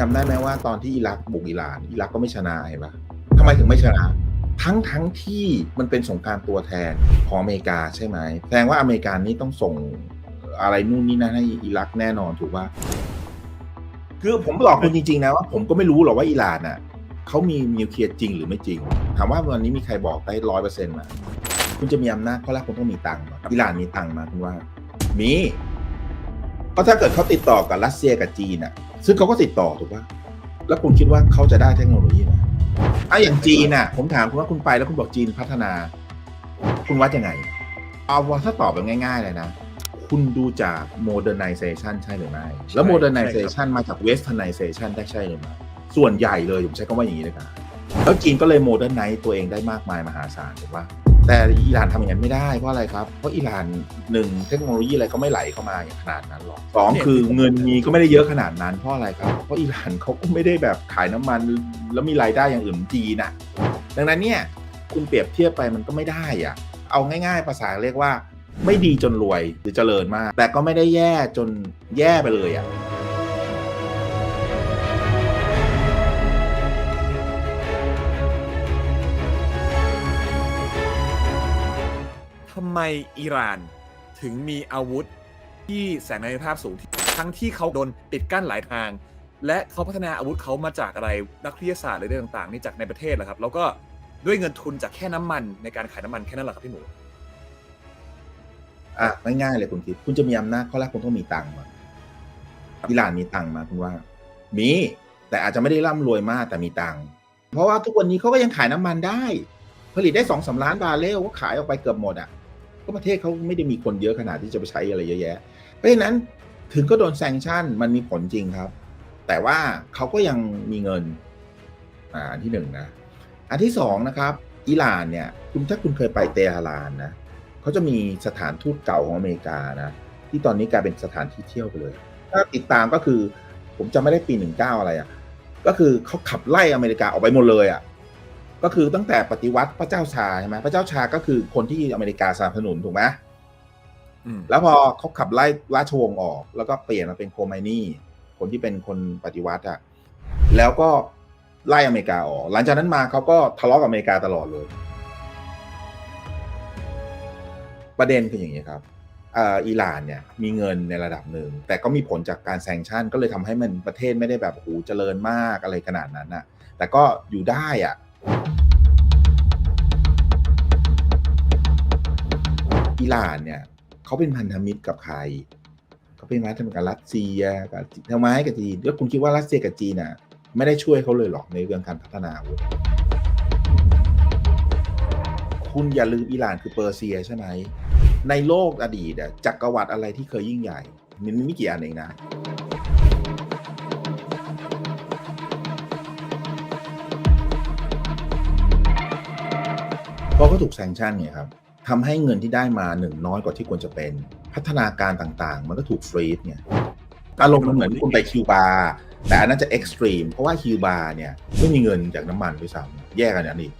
จำได้ไหมว่าตอนที่อิรักบุกอิหร่านอิรักก็ไม่ชนะเห็นปะทำไมถึงไม่ชนะทั้งทั้งที่มันเป็นสงครามตัวแทนของอเมริกาใช่ไหมแสดงว่าอเมริกานี่ต้องส่งอะไรนู่นนี่นั่นให้อิรักแน่นอนถูกปะคือผมบอกคุณจริงๆนะว่าผมก็ไม่รู้หรอกว่าอิหร่านอะเขามีนิวเคลียร์จริงหรือไม่จริง ถามว่าวันนี้มีใครบอกได้ร้อยเปอร์เซ็นต์มาคุณจะมีอำนาจข้อแรกคุณต้องมีตังค์มาอิหร่านมีตังค์มาคุณว่า มีเพราะถ้าเกิดเขาติดต่อกับรัสเซียกับจีนอะ ซึ่งเขาก็ติดต่อถูกป่ะแล้วคุณคิดว่าเขาจะได้เทคโนโลยีไหมอะอย่างจีนน่ะ ผมถามคุณว่าคุณไปแล้วคุณบอกจีนพัฒนา คุณวัดยังไง เอาว่าถ้าตอบแบบง่าย ๆ เลยนะ คุณดูจาก modernization ใช่หรือไม่ แล้ว modernization มาจาก westernization ได้ใช่หรือไม่ ส่วนใหญ่เลย ผมใช้คำว่าอย่างนี้เลยกันแล้วจีนก็เลย modernize ตัวเองได้มากมายมหาศาลถูกปะ แต่อิหร่านทำอย่างนั้นไม่ได้เพราะอะไรครับ เพราะอิหร่านหนึ่งเทคโนโลยีอะไรก็ไม่ไหลเข้ามาอย่างขนาดนั้นหรอกสองคือเงินมีก็ไม่ได้เยอะขนาดนั้นเพราะอะไรครับ เพราะอิหร่านเขาก็ไม่ได้แบบขายน้ำมัน แล้วมีรายได้อย่างอื่นเหมือนจีนอะ ดังนั้นเนี่ยคุณเปรียบเทียบไปมันก็ไม่ได้อะเอาง่าย ๆ ภาษาเรียกว่า ไม่ดีจนรวยหรือเจริญมาก แต่ก็ไม่ได้แย่จนแย่ไปเลยอะ ไมอิหร่านถึงมีอาวุธที่แสงในภาพสูงทั้งที่เขาโดนปิดกั้นหลายทาง และเขาพัฒนาอาวุธเขามาจากอะไรนักวิทยาศาสตร์หรือเรื่องต่างๆนี่จากในประเทศเหรอครับ แล้วก็ด้วยเงินทุนจากแค่น้ำมันในการขายน้ำมันแค่นั้นเหรอครับพี่หมูอะง่ายๆเลยคุณคิดคุณจะมีอำนาจข้อแรกคุณต้องมีตังค์มาอิหร่านมีตังค์มาคุณว่า มีแต่อาจจะไม่ได้ร่ำรวยมากแต่มีตังค์เพราะว่าทุกวันนี้เขาก็ยังขายน้ำมันได้ ผลิตได้สองสาล้านบาร์เรลก็ขายออกไปเกือบหมดอะ ก็ประเทศเขาไม่ได้มีคนเยอะขนาดที่จะไปใช้อะไรเยอะแยะ เพราะฉะนั้นถึงก็โดนแซงชั่นมันมีผลจริงครับ แต่ว่าเขาก็ยังมีเงินอ่าอันที่หนึ่งนะอันที่สองนะครับอิหร่านเนี่ยคุณถ้าคุณเคยไปเตหะรานนะเขาจะมีสถานทูตเก่าของอเมริกานะที่ตอนนี้กลายเป็นสถานที่เที่ยวไปเลย ถ้าติดตามก็คือ ผมจะไม่ได้ปีหนึ่งเก้าอะไรอะ่ะก็คือเขาขับไล่อเมริกาออกไปหมดเลยอะ่ะ ก็คือตั้งแต่ปฏิวัติพระเจ้าชาใช่ไหมพระเจ้าชาก็คือคนที่อเมริกาสนับสนุนถูกไหมอืมแล้วพอเขาขับไล่ราชวงศ์ออก แล้วก็เปลี่ยนมาเป็นโคไมนี่ คนที่เป็นคนปฏิวัติอะแล้วก็ไล่อเมริกาออก หลังจากนั้นมาเขาก็ทะเลาะกับอเมริกาตลอดเลย ประเด็นคืออย่างนี้ครับเอ่ออิหร่านเนี่ยมีเงินในระดับหนึ่ง แต่ก็มีผลจากการแซงชั่น ก็เลยทำให้มันประเทศไม่ได้แบบโอ้โหเจริญมากอะไรขนาดนั้นน่ะแต่ก็อยู่ได้อะ อิหร่านเนี่ยเขาเป็นพันธมิตรกับใครเขาเป็นพันธมิตรกับรัสเซียกับทำไมกับจีนแล้วคุณคิดว่ารัสเซียกับจีนน่ะไม่ได้ช่วยเขาเลยหรอกในเรื่องการพัฒนาวุธคุณอย่าลืมอิหร่านคือเปอร์เซียใช่ไหมในโลกอดีตอะจักรวรรดิอะไรที่เคยยิ่งใหญ่มันไม่กี่อันเองนะ เพราะเขาถูกแซงชั่นเนี่ยครับทำให้เงินที่ได้มาหนึ่งน้อยกว่าที่ควรจะเป็น พัฒนาการต่างๆ มันก็ถูกฟรีซเนี่ยอารมณ์มันเหมือนคุณไปคิวบาร์แต่อันนั้นจะเอ็กซ์ตรีมเพราะว่าคิวบาร์เนี่ยไม่มีเงินจากน้ำมันด้วยซ้ำแยกกันอย่างนี้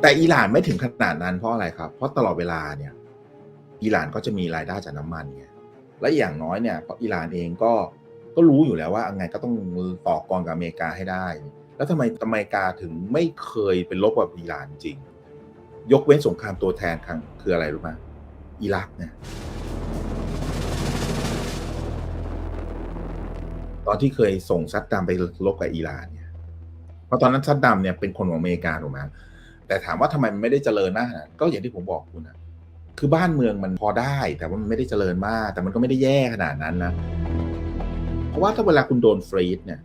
แต่อิหร่านไม่ถึงขนาดนั้นเพราะอะไรครับ เพราะตลอดเวลาเนี่ยอิหร่านก็จะมีรายได้จากน้ำมันไงและอย่างน้อยเนี่ยเพราะอิหร่านเองก็ ก็รู้อยู่แล้วว่ายังไงก็ต้องต่อกรกับอเมริกาให้ได้ แล้วทำไมอเมริกาถึงไม่เคยเป็นลบกับอิหร่านจริง ยกเว้นสงครามตัวแทนครั้งคืออะไรรู้ไหมอิรักเนี่ยตอนที่เคยส่งซัดดัมไปลบกับอิหร่านเนี่ยเพราะตอนนั้นซัดดัมเนี่ยเป็นคนของอเมริกาถูกไหมแต่ถามว่าทำไมมันไม่ได้เจริญมากนาดนั้นก็อย่างที่ผมบอกคุณนะคือบ้านเมืองมันพอได้ แต่ว่ามันไม่ได้เจริญมาก แต่มันก็ไม่ได้แย่ขนาดนั้นนะ ราะว่าถ้าเวลาคุณโดนฟรีดเนี่ย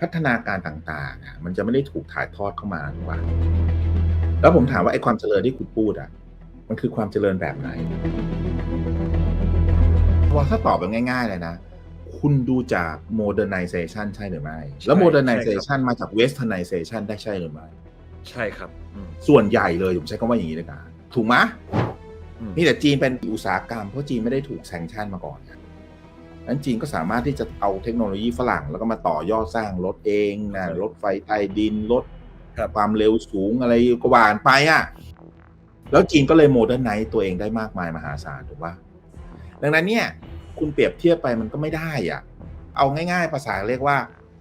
พัฒนาการต่างๆอะมันจะไม่ได้ถูกถ่ายทอดเข้ามาถูกปะแล้วผมถามว่าไอ้ความเจริญที่คุณพูดอะ มันคือความเจริญแบบไหนว่าถ้าตอบแบบง่าย ๆ เลยนะ คุณดูจาก modernization ใช่หรือไม่ แล้วใช่ modernization มาจาก westernization ได้ใช่หรือไม่ ใช่ครับอืมส่วนใหญ่เลย ผมใช้คำว่าอย่างนี้เลยกันถูกไหมยอืมนี่แต่จีนเป็นอุตสาหกรรม เพราะจีนไม่ได้ถูกแซงชั่นมาก่อน นะนั้นจีนก็สามารถที่จะเอาเทคโนโลยีฝรั่ง แล้วก็มาต่อยอดสร้างรถเองนะรถไฟใต้ดินรถครับความเร็วสูงอะไรก็ว่ากันไปอะแล้วจีนก็เลยโมเดิร์นไนซ์ตัวเองได้มากมายมหาศาลถูกปะดังนั้นเนี่ย คุณเปรียบเทียบไปมันก็ไม่ได้อะ เอาง่าย ๆ ภาษาเรียกว่า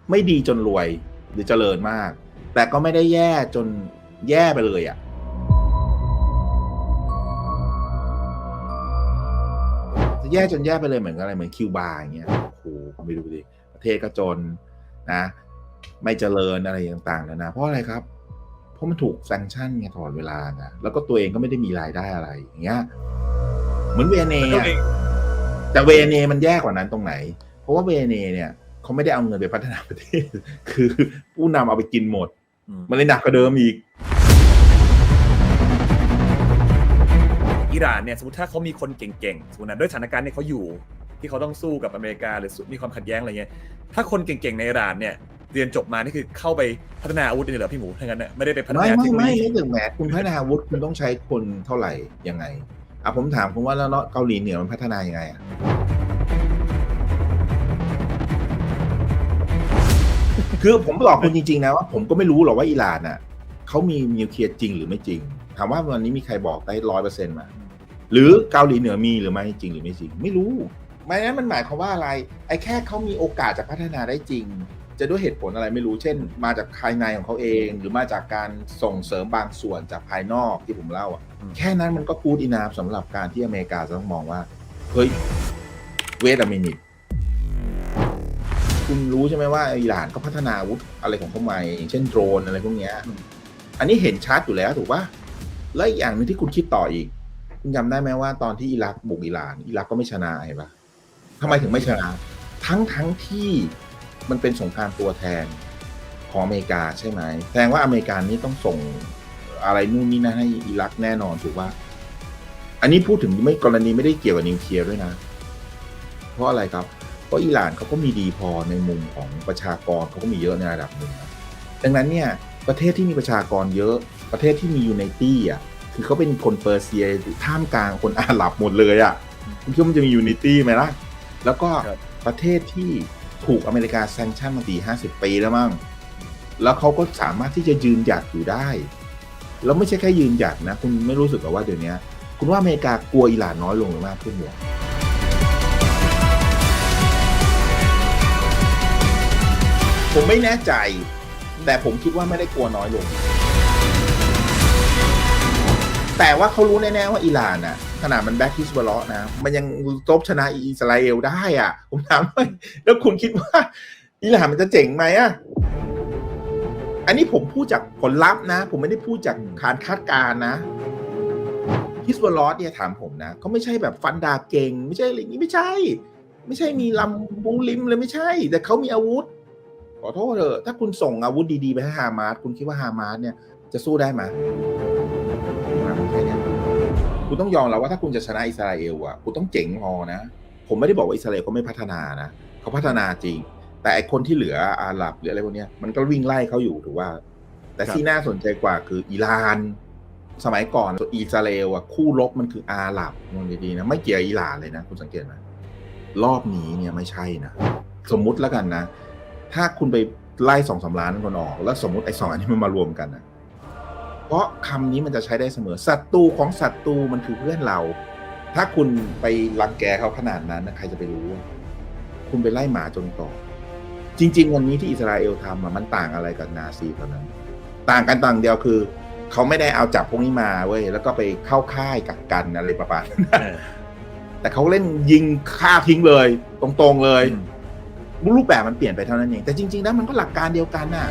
ไม่ดีจนรวยหรือเจริญมาก แต่ก็ไม่ได้แย่จนแย่ไปเลยอะ แย่จนแย่ไปเลยเหมือนกับอะไรเหมือนคิวบาร์อย่างเงี้ยโอ้โหไปดูดิประเทศก็จนนะ ไม่เจริญอะไรต่างๆนานาเพราะอะไรครับ เพราะมันถูกแซงชั่นไงตลอดเวลาไงแล้วก็ตัวเองก็ไม่ได้มีรายได้อะไรอย่างเงี้ยเหมือนเวเนตัวอะเองแต่เวเนมันแย่กว่านั้นตรงไหน เพราะว่าเวเนเนี่ยเขาไม่ได้เอาเงินไปพัฒนาประเทศ คือผู้นำเอาไปกินหมดอืมมันเลยหนักกว่าเดิมอีก หร่านเนี่ยสมมติถ้าเขามีคนเก่งๆสมมตินะด้วยสถานการณ์เนี่ยเขาอยู่ ที่เขาต้องสู้กับอเมริกาหรือมีความขัดแย้งอะไรเงี้ยถ้าคนเก่งๆในอิหร่านเนี่ยเรียนจบมานี่คือเข้าไปพัฒนาอาวุธนี่เหรอพี่หมูถ้างั้นเนี่ยไม่ได้ไปพัฒไม่นาเทไม่คโนโลไม่ยีไม่ถึงแม้คุณพัฒนาอาวุธคุณต้องใช้คนเท่าไหร่ยังไงอะผมถามคุณว่าแล้วเกาหลีเหนือมันพัฒนายังไงอะคือผมบอกคุณจริงๆนะว่าผมก็ไม่รู้หรอกว่าอิหร่านอะเขามีนิวเคลียร์จริงหรือไม่จริง ถามว่าวันนี้มีใครบอกได้ร้อยเปอร์เซ็นต์มา หรือเกาหลีเหนือมีหรือไม่จริงหรือไม่จริง ไม่รู้ไม่นั้นมันหมายความว่าอะไร ไอ้แค่เขามีโอกาสจะพัฒนาได้จริง จะด้วยเหตุผลอะไรไม่รู้ เช่น มาจากภายในของเขาเอง หรือมาจากการส่งเสริมบางส่วนจากภายนอกที่ผมเล่าอะ แค่นั้นมันก็กูดอินาฟสำหรับการที่อเมริกาจะต้องมองว่า เฮ้ย เวทอเมนิตคุณรู้ใช่ไหมว่าอิหร่านก็พัฒนาอาวุธอะไรของเขามาอย่างเช่นโดรนอะไรพวกเนี้ย อันนี้เห็นชัดอยู่แล้วถูกปะแล้วอีกอย่างหนึงที่คุณคิดต่ออีก คุณจำได้ไหมว่าตอนที่อิรักบุกอิหร่านอิรักก็ไม่ชนะเห็นปะทำไมถึงไม่ชนะ ทั้งทั้งที่มันเป็นสงครามตัวแทนของอเมริกาใช่ไหมแสดงว่าอเมริกานี่ต้องส่งอะไรนู่นนี่นะให้อิรักแน่นอนถูกปะอันนี้พูดถึงไม่กรณีไม่ได้เกี่ยวกับนิวเคลียร์ด้วยนะ เพราะอะไรครับ เพราะอิหร่านเขาก็มีดีพอในมุมของประชากรเขาก็มีเยอะในระดับหนึ่งดังนั้นเนี่ยประเทศที่มีประชากรเยอะประเทศที่มียูไนตี้อะ คือเขาเป็นคนเปอร์เซียท่ามกลางคนอาหรับหมดเลยอะคุณคิดว่ามันจะมียูไนตี้ไหมล่ะ แล้วก็ครับประเทศที่ถูกอเมริกาแซงชั่นมาสี่ห้าสิบปีแล้วมั้งแล้วเขาก็สามารถที่จะยืนหยัดอยู่ได้ แล้วไม่ใช่แค่ยืนหยัดนะ คุณไม่รู้สึกหรอว่าเดี๋ยวนี้คุณว่าอเมริกากลัวอิหร่านน้อยลงหรือมากขึ้นวะผมไม่แน่ใจ แต่ผมคิดว่าไม่ได้กลัวน้อยลง แต่ว่าเขารู้แน่ๆว่าอิหร่านน่ะขนาดมันแบ็คฮิสบอลนะ มันยังรบชนะอิสราเอลได้อะ ผมถามว่าแล้วคุณคิดว่า อิหร่านมันจะเจ๋งไหมอะ อันนี้ผมพูดจากผลลัพธ์นะ ผมไม่ได้พูดจากการคาดการณ์นะฮิสบอลเนี่ยถามผมนะเขาไม่ใช่แบบฟันดาบเก่ง ไม่ใช่อะไรอย่างนี้ไม่ใช่ ไม่ใช่มีลำบุงลิมเลยไม่ใช่ แต่เขามีอาวุธ ขอโทษเถอะถ้าคุณส่งอาวุธดีๆไปให้ฮามาสคุณคิดว่าฮามาสเนี่ยจะสู้ได้ไหม คุณต้องยอมแล้วว่าถ้าคุณจะชนะอิสราเอลอะคุณต้องเจ๋งพอนะ ผมไม่ได้บอกว่าอิสราเอลเขาไม่พัฒนานะเขาพัฒนาจริง แต่ไอคนที่เหลืออาหรับหรืออะไรพวกเนี้ยมันก็วิ่งไล่เขาอยู่ถูกว่า แต่ครับที่น่าสนใจกว่าคืออิหร่าน สมัยก่อนอิสราเอลอะคู่รบมันคืออาหรับมองดีๆนะไม่เกี่ยวกับอิหร่านเลยนะ คุณสังเกตไหมรอบนี้เนี่ยไม่ใช่นะสมมุติแล้วกันนะ ถ้าคุณไปไล่สองสาล้านคนออก แล้วสมมติไอ้สองอันนี้มันมารวมกันนะ เพราะคำนี้มันจะใช้ได้เสมอศัตรูของศัตรูมันคือเพื่อนเรา ถ้าคุณไปรังแกเขาขนาดนั้นนะใครจะไปรู้ว่าคุณไปไล่หมาจนต่อ จริง ๆ วันนี้ที่อิสราเอลทำอะมันต่างอะไรกับนาซีตอนนั้น ต่างกันต่างเดียวคือเขาไม่ได้เอาจับพวกนี้มาเว้ยแล้วก็ไปเข้าค่ายกักกันอะไรประมาณนั้นเออแต่เขาเล่นยิงฆ่าทิ้งเลย ตรงๆเลยอืมรูปแบบมันเปลี่ยนไปเท่านั้นเองแต่จริงๆแล้วมันก็หลักการเดียวกันน่ะ